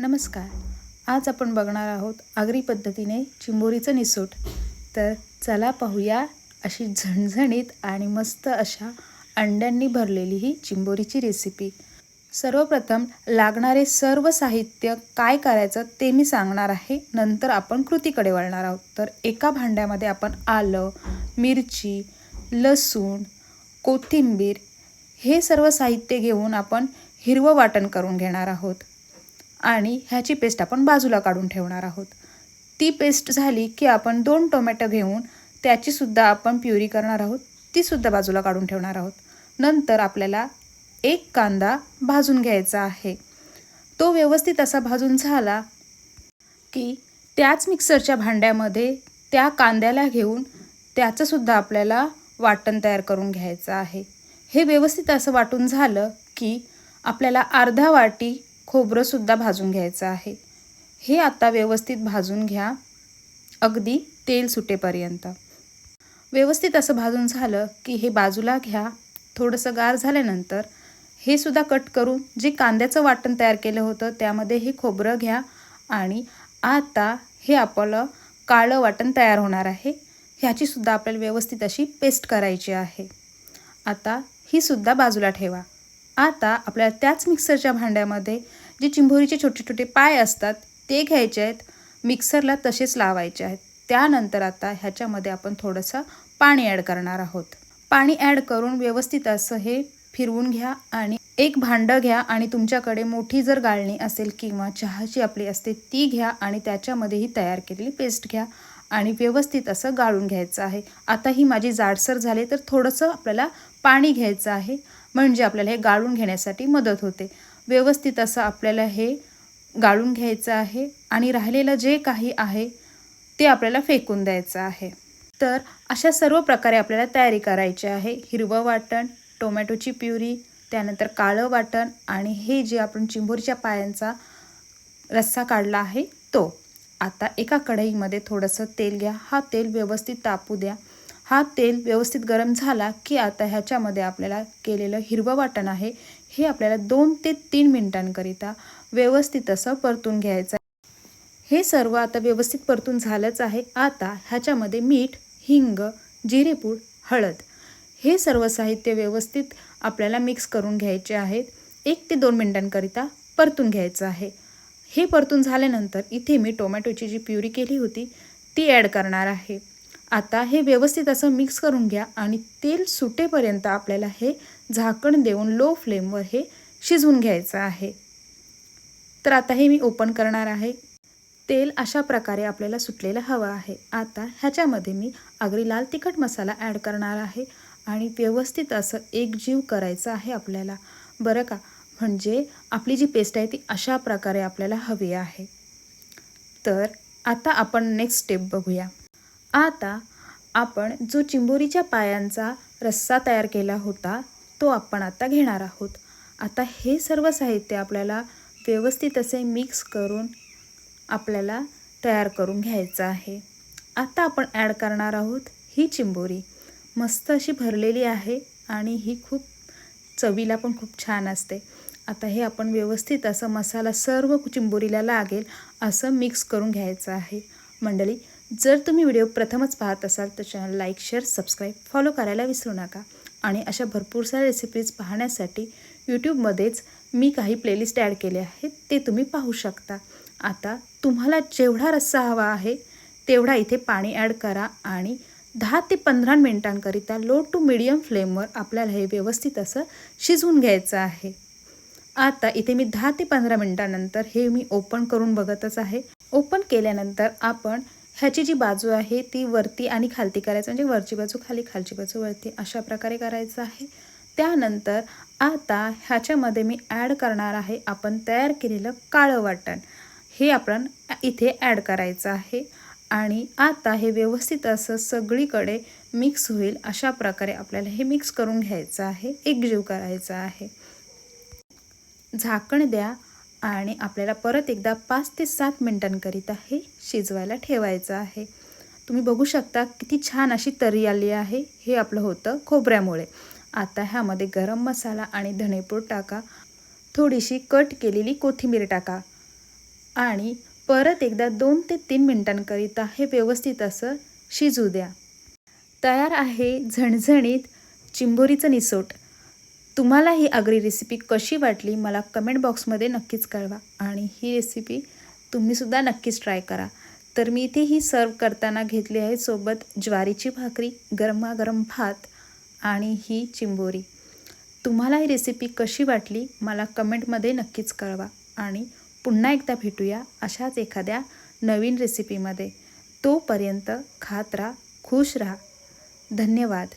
नमस्कार. आज आपण बघणार आहोत आगरी पद्धतीने चिंबोरीचं निसूट. तर चला पाहूया अशी झणझणीत आणि मस्त अशा अंड्यांनी भरलेली ही चिंबोरीची रेसिपी सर्वप्रथम लागणारे सर्व साहित्य काय करायचं ते मी सांगणार आहे. नंतर आपण कृतीकडे वळणार आहोत. तर एका भांड्यामध्ये आपण आलं मिरची लसूण कोथिंबीर हे सर्व साहित्य घेऊन आपण हिरवं वाटण करून घेणार आहोत. आणि ह्याची पेस्ट आपण बाजूला काढून ठेवणार आहोत. ती पेस्ट झाली की आपण दोन टोमॅटो घेऊन त्याचीसुद्धा आपण प्युरी करणार आहोत. तीसुद्धा बाजूला काढून ठेवणार आहोत. नंतर आपल्याला एक कांदा भाजून घ्यायचा आहे. तो व्यवस्थित असा भाजून झाला की त्याच मिक्सरच्या भांड्यामध्ये त्या कांद्याला घेऊन त्याचंसुद्धा आपल्याला वाटण तयार करून घ्यायचं आहे. हे व्यवस्थित असं वाटून झालं की आपल्याला अर्धा वाटी खोबरंसुद्धा भाजून घ्यायचं आहे. हे आता व्यवस्थित भाजून घ्या. अगदी तेल सुटेपर्यंत. व्यवस्थित असं भाजून झालं की हे बाजूला घ्या. थोडंसं गार झाल्यानंतर हे सुद्धा कट करून जे कांद्याचं वाटण तयार केलं होतं त्यामध्ये हे खोबरं घ्या आणि आता हे आपलं काळं वाटण तयार होणार आहे. ह्याचीसुद्धा आपल्याला व्यवस्थित अशी पेस्ट करायची आहे. आता ही सुद्धा बाजूला ठेवा. आता आपल्याला त्याच मिक्सरच्या भांड्यामध्ये जे चिंभोरीचे छोटे छोटे पाय असतात ते घ्यायचे आहेत मिक्सरला तसेच लावायचे आहेत. त्यानंतर आता ह्याच्यामध्ये आपण थोडंसं पाणी ॲड करणार आहोत. पाणी ॲड करून व्यवस्थित असं हे फिरवून घ्या आणि एक भांडं घ्या आणि तुमच्याकडे मोठी जर गाळणी असेल किंवा चहाची आपली असते ती घ्या आणि त्याच्यामध्ये ही तयार केलेली पेस्ट घ्या आणि व्यवस्थित असं गाळून घ्यायचं आहे. आता ही माझी जाडसर झाली तर थोडंसं आपल्याला पाणी घ्यायचं आहे म्हणजे आपल्याला हे गाळून घेण्यासाठी मदत होते. व्यवस्थित असं आपल्याला हे गाळून घ्यायचं आहे आणि राहिलेलं जे काही आहे ते आपल्याला फेकून द्यायचं आहे. तर अशा सर्व प्रकारे आपल्याला तयारी करायची आहे. हिरवं वाटण टोमॅटोची प्युरी त्यानंतर काळं वाटण आणि हे जे आपण चिंबोरीच्या पायांचा रस्सा काढला आहे तो. आता एका कढईमध्ये थोडंसं तेल घ्या. हा तेल व्यवस्थित तापू द्या. हा तेल व्यवस्थित गरम झाला की आता ह्याच्यामध्ये आपल्याला केलेलं हिरवं वाटण आहे. हे आपल्याला दोन ते तीन मिनिटांकरिता व्यवस्थित असं परतून घ्यायचं आहे. हे सर्व आता व्यवस्थित परतून झालंच आहे. आता ह्याच्यामध्ये मीठ हिंग जिरेपूड हळद हे सर्व साहित्य व्यवस्थित आपल्याला मिक्स करून घ्यायचे आहेत. एक ते दोन मिनिटांकरिता परतून घ्यायचं आहे. हे परतून झाल्यानंतर इथे मी टोमॅटोची जी प्युरी केली होती ती ॲड करणार आहे. आता हे व्यवस्थित असं मिक्स करून घ्या आणि तेल सुटेपर्यंत आपल्याला हे झाकण देऊन लो फ्लेमवर हे शिजवून घ्यायचं आहे. तर आता हे मी ओपन करणार आहे. तेल अशा प्रकारे आपल्याला सुटलेलं हवं आहे. आता ह्याच्यामध्ये मी आगरी लाल तिखट मसाला ॲड करणार आहे आणि व्यवस्थित असं एकजीव करायचं आहे आपल्याला. बरं का? म्हणजे आपली जी पेस्ट आहे ती अशा प्रकारे आपल्याला हवी आहे. तर आता आपण नेक्स्ट स्टेप बघूया. आता आपण जो चिंबोरीच्या पायांचा रस्सा तयार केला होता तो आपण आता घेणार आहोत. आता हे सर्व साहित्य आपल्याला व्यवस्थित असे मिक्स करून आपल्याला तयार करून घ्यायचं आहे. आता आपण ॲड करणार आहोत ही चिंबोरी. मस्त अशी भरलेली आहे आणि ही खूप चवीला पण खूप छान असते. आता हे आपण व्यवस्थित असं मसाला सर्व चिंबोरीला लागेल असं मिक्स करून घ्यायचं आहे. मंडळी जर तुम्ही व्हिडिओ प्रथमच पाहत असाल तर channel like share subscribe follow करायला विसरू नका. आणि अशा भरपूर साऱ्या रेसिपीज पाहण्यासाठी यूट्यूबमध्येच मी काही प्लेलिस्ट ॲड केले आहेत. ते तुम्ही पाहू शकता. आता तुम्हाला जेवढा रस्सा हवा आहे तेवढा इथे पाणी ॲड करा आणि दहा ते पंधरा मिनिटांकरिता लो टू मिडियम फ्लेमवर आपल्याला हे व्यवस्थित असं शिजवून घ्यायचं आहे. आता इथे मी दहा ते पंधरा मिनटानंतर हे मी ओपन करून बघतच आहे. ओपन केल्यानंतर आपण ह्याची जी बाजू आहे ती वरती आणि खालती करायचं म्हणजे वरची बाजू खाली खालची बाजू वरती अशा प्रकारे करायचं आहे. त्यानंतर आता ह्याच्यामध्ये मी ॲड करणार आहे आपण तयार केलेलं काळं वाटण. हे आपण इथे ॲड करायचं आहे आणि आता हे व्यवस्थित असं सगळीकडे मिक्स होईल अशा प्रकारे आपल्याला हे मिक्स करून घ्यायचं आहे. एकजीव करायचं आहे. झाकण द्या. आणि आपल्याला परत एकदा पाच ते सात मिनटांकरिता हे शिजवायला ठेवायचं आहे. तुम्ही बघू शकता किती छान अशी तरी आली आहे. हे आपलं होतं खोबऱ्यामुळे. आता ह्यामध्ये गरम मसाला आणि धणेपूड टाका. थोडीशी कट केलेली कोथिंबीर टाका. आणि परत एकदा दोन ते तीन मिनटांकरिता हे व्यवस्थित असं शिजू द्या. तयार आहे झणझणीत चिंबोरीचं निसोट. तुम्हाला ही आगरी रेसिपी कशी वाटली मला कमेंट बॉक्समध्ये नक्कीच कळवा. आणि ही रेसिपी तुम्हीसुद्धा नक्कीच ट्राय करा. तर मी इथे ही सर्व करताना घेतली आहे सोबत ज्वारीची भाकरी गरमागरम भात आणि ही चिंबोरी. तुम्हाला ही रेसिपी कशी वाटली मला कमेंटमध्ये नक्कीच कळवा. आणि पुन्हा एकदा भेटूया अशाच एखाद्या नवीन रेसिपीमध्ये तोपर्यंत खात राहा खुश राहा. धन्यवाद.